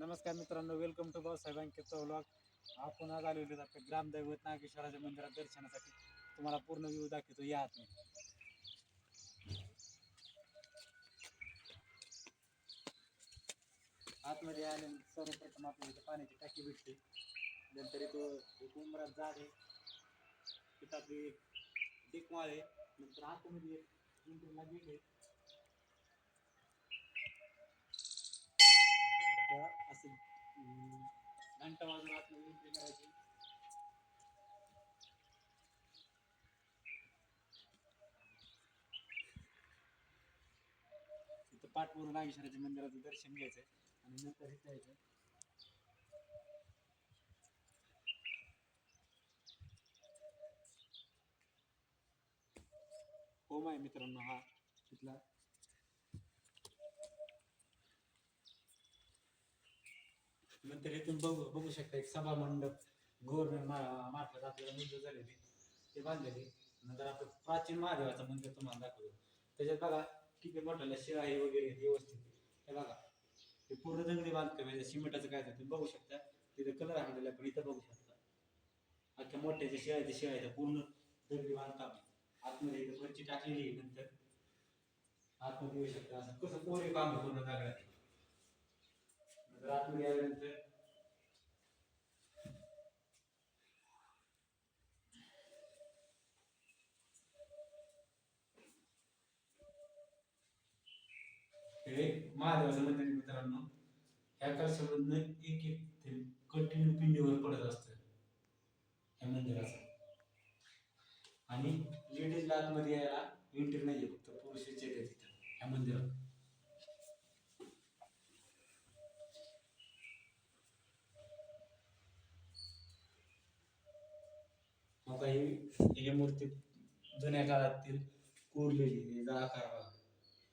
नमस्कार मित्रांनो welcome to Bhausaheb अंकितचा व्लॉग आपण आज आलेलो आहोत आपल्या ग्रामदैवत नागेश्वराच्या मंदिरात दर्शनासाठी. तुम्हाला पूर्ण व्ह्यू दाखवतो या आत आतमध्ये आले सर्वप्रथम आपल्या इथे पाण्याची टाकी भेटते. नंतर इथं एक उमरात झाड आहे. तिथं आपली डिकमाळ आहे. नंतर आतमध्ये एक एंट्रीला गेट आहे. तर घंटा वाजून आतमध्ये एंट्री करायची पाठपूर्ण नागेश्वराच्या मंदिराचं दर्शन घ्यायचंय आणि नंतर इथं यायचं होम आहे मित्रांनो हा तिथला. नंतर इथून बघू बघू शकता एक सभा मंडप गव्हर्नमेंट मार्फत आपल्याला मंजूर झालेली ते बांधलेली नंतर आपण प्राचीन महादेवाचं मंदिर तुम्हाला दाखवतो. त्याच्यात बघा किती मोठ्याला शिळाई वगैरे आहेत व्यवस्थित. हे बघा ते पूर्ण दगडी बांधकाम आहे. सिमेंटाचं काय ते तुम्ही बघू शकता. तिथे कलर आणलेला आहे, पण इथं बघू शकता. अख्ख्या मोठ्याचे शिळा ते शिळा आहे पूर्ण दगडी बांधकाम आहे. आतमध्ये इथं फरची टाकलेली आहे नंतर. आतमध्ये येऊ शकता. असं कसं कोरे काम पूर्ण दगडात आतमध्ये आल्यानंतर हे महादेवाचं मंदिर मित्रांनो. ह्या कलशामधनं एक एक कठीण कंटिन्यू पिंडीवर पडत असतं या मंदिराचं. आणि लेडीजला आतमध्ये यायला एंट्री नाही फक्त पुरुषच येते तिथं ह्या मंदिरात. काही ही मूर्ती जुन्या काळातील कोरलेली आकार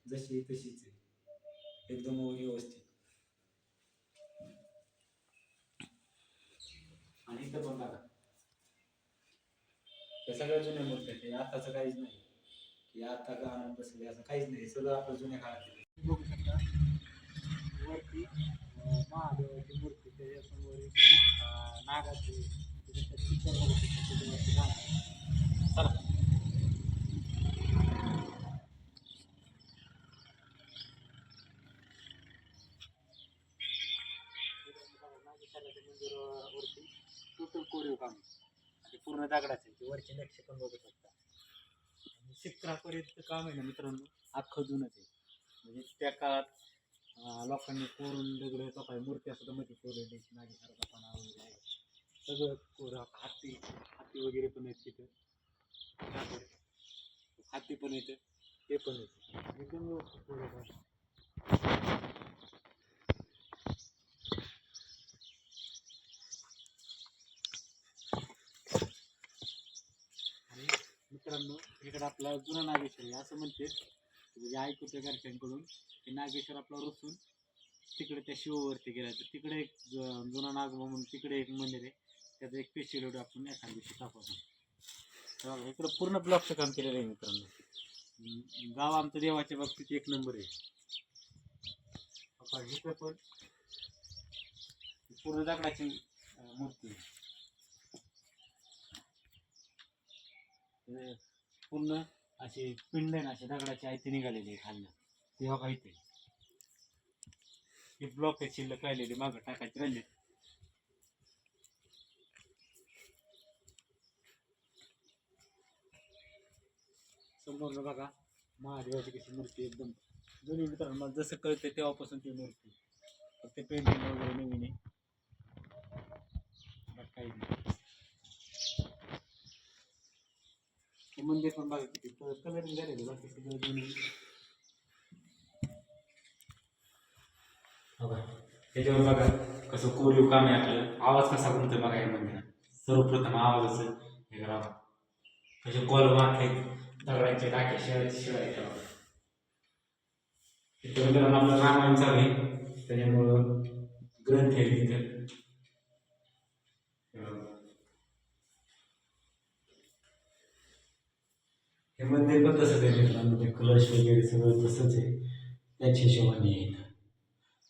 जशी तशीच आहे. एकदम व्यवस्थित. आणि इथं पण बघा. त्या सगळ्या जुन्या मूर्ती आहेत. हे आताचं काहीच नाही. की आता का आणून बसले असं काहीच नाही. सगळं आपलं जुन्या काळातील बघू शकता वरती महादेवाची मूर्ती त्याच्यासमोर नागाची त्याच्यात चित्र बघू शकता टोटल कोरीव काम आणि ते पूर्ण दगडाचे ते वरचे लक्ष पण बघू शकता आणि शिखरापर्यंत काम आहे ना मित्रांनो अख्खं जुनच आहे म्हणजे त्या काळात लोकांनी कोरून दगड काही मूर्ती असं मध्ये कोरलेली नागेश्वराचा पण वगैरे आहे सगळं कोरा हत्ती हत्ती वगैरे पण आहेत तिथं. हत्ती पण येतं ते पण येतं एकदम व्यवस्थित आणि मित्रांनो इकडे आपला जुना नागेश्वर आहे. असं म्हणते म्हणजे ऐकूच्या घरच्यांकडून की नागेश्वर आपला रुसून तिकडे त्या शिववरती गेला. तर तिकडे एक जुना नागोबा म्हणून तिकडे एक मंदिर आहे. त्याचं एक स्पेशल व्हिडिओ आपण एखाद्या दिवशी टाकू इकडं पूर्ण ब्लॉकचं काम केलेलं आहे मित्रांनो. गाव आमचं देवाच्या बाबतीत एक नंबर आहे. बघा, इथं पण पूर्ण दगडाची मूर्ती पूर्ण अशी पिंड आहे ना अशी दगडाची आयती निघालेली आहे खाल्लं ते बघा इथे. ब्लॉक आहे शिल्लक राहिलेली मागं टाकायची राहिले. समोर बघा महादेवाची कशी मूर्ती एकदम जुनी मला जसं कळतं तेव्हापासून ती मूर्ती. फक्त पेंटिंग वगैरे नवीन आहे. काही नाही. मंदिर पण बघा किती झालेलं त्याच्यावर बघा कसं कोरीव काम आहे आपलं. आवाज़ कसा गुंतोय बघा या मंदिरात. सर्वप्रथम आवाजाचं हे कसे कॉल मारले दगडांचे टाके शिळाचे शिळा आहे मित्रांनो आपलं रामायण चालू आहे त्याच्यामुळं ग्रंथ आहे तिथं हे मंदिर पण तसंच आहे. मित्रांनो ते कलश वगैरे सगळं तसंच आहे त्याच हिशोबाने आहे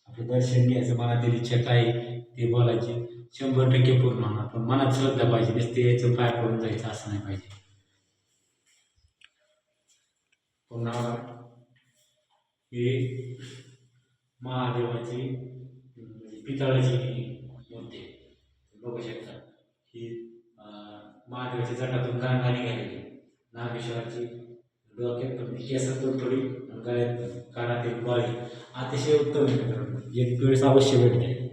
आपलं दर्शन घ्यायचं मनातील इच्छा काय ते बोलायची शंभर टक्के पूर्ण होणार पण मनात श्रद्धा पाहिजे नुसते यायचं पाय पडून जायचं असं नाही पाहिजे पुन्हा हे महादेवाची पितळाची मूर्ती बघू शकता. ही अं, महादेवाच्या जटातून गंगा निघालेली नागेश्वराची डोक्यात केसात थोडी गळ्यात कानातील बाळी. अतिशय उत्तम एक वेळेस अवश्य भेटते.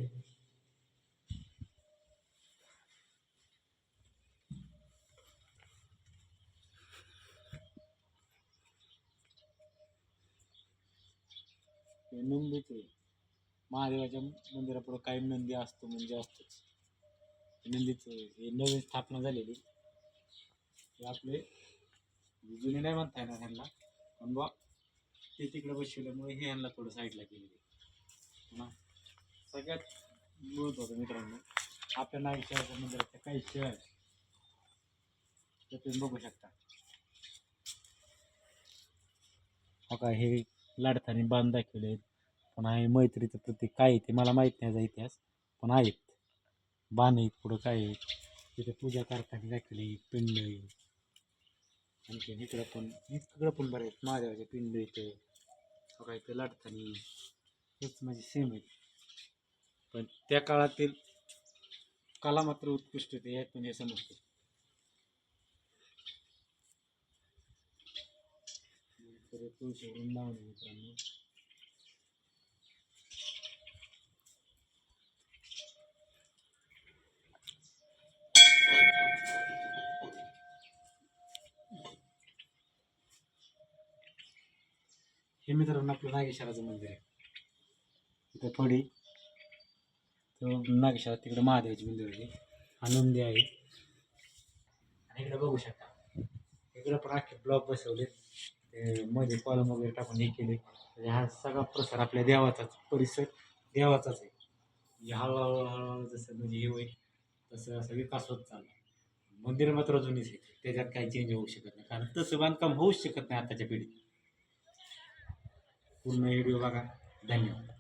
हे नंदीच आहे. महादेवाच्या मंदिरापुढं काही नंदी असतो म्हणजे असतोच. नंदीच हे नवीन स्थापना झालेली. हे आपले जुने नाही म्हणता येणार ह्यांना. पण बा ते तिकडे बसवल्यामुळे हे ह्यांना थोडं साईडला गेलेली ना सगळ्यात महत्वाचं मित्रांनो आपल्या नागेश्वराच्या मंदिराच्या काही शिवाय ते तुम्ही बघू शकता. हो का हे लाडतानी बांध दाखवले आहेत पण आहे मैत्रीचं प्रतीक. काय आहे ते मला माहीत नाही इतिहास. पण आहेत. बाण आहेत पुढं काय आहेत. तिथे पूजा करताना दाखवली पिंड आहे. आणखी इकडं पण इकडं पण बरं आहेत. महादेवाचे पिंड इथे काय ते इथे हेच म्हणजे सेम आहेत. पण त्या काळातील कला मात्र उत्कृष्ट होते यातून हे समजते तर तुळशी वृंदावन मित्रांनो. हे मित्रांनो आपलं नागेश्वराचं मंदिर आहे. इथं थोडी तो तिकडे महादेवाची मंदिर आहे. आनंदी आहे. आणि इकडे बघू शकता. इकडे पण अख्खे ब्लॉक बसवले मध्ये कॉलम वगैरे टाकून हे केले. म्हणजे हा सगळा प्रसार आपल्या देवाचाच परिसर देवाचाच आहे. म्हणजे हळूहळू हळूहळू जसं म्हणजे हे होईल तसं असं विकास होत चालला. मंदिर मात्र जुनीच आहे. त्याच्यात काही चेंज होऊ शकत नाही. कारण तसं बांधकाम होऊच शकत नाही आताच्या पिढीत. पूर्ण व्हिडिओ बघा. धन्यवाद.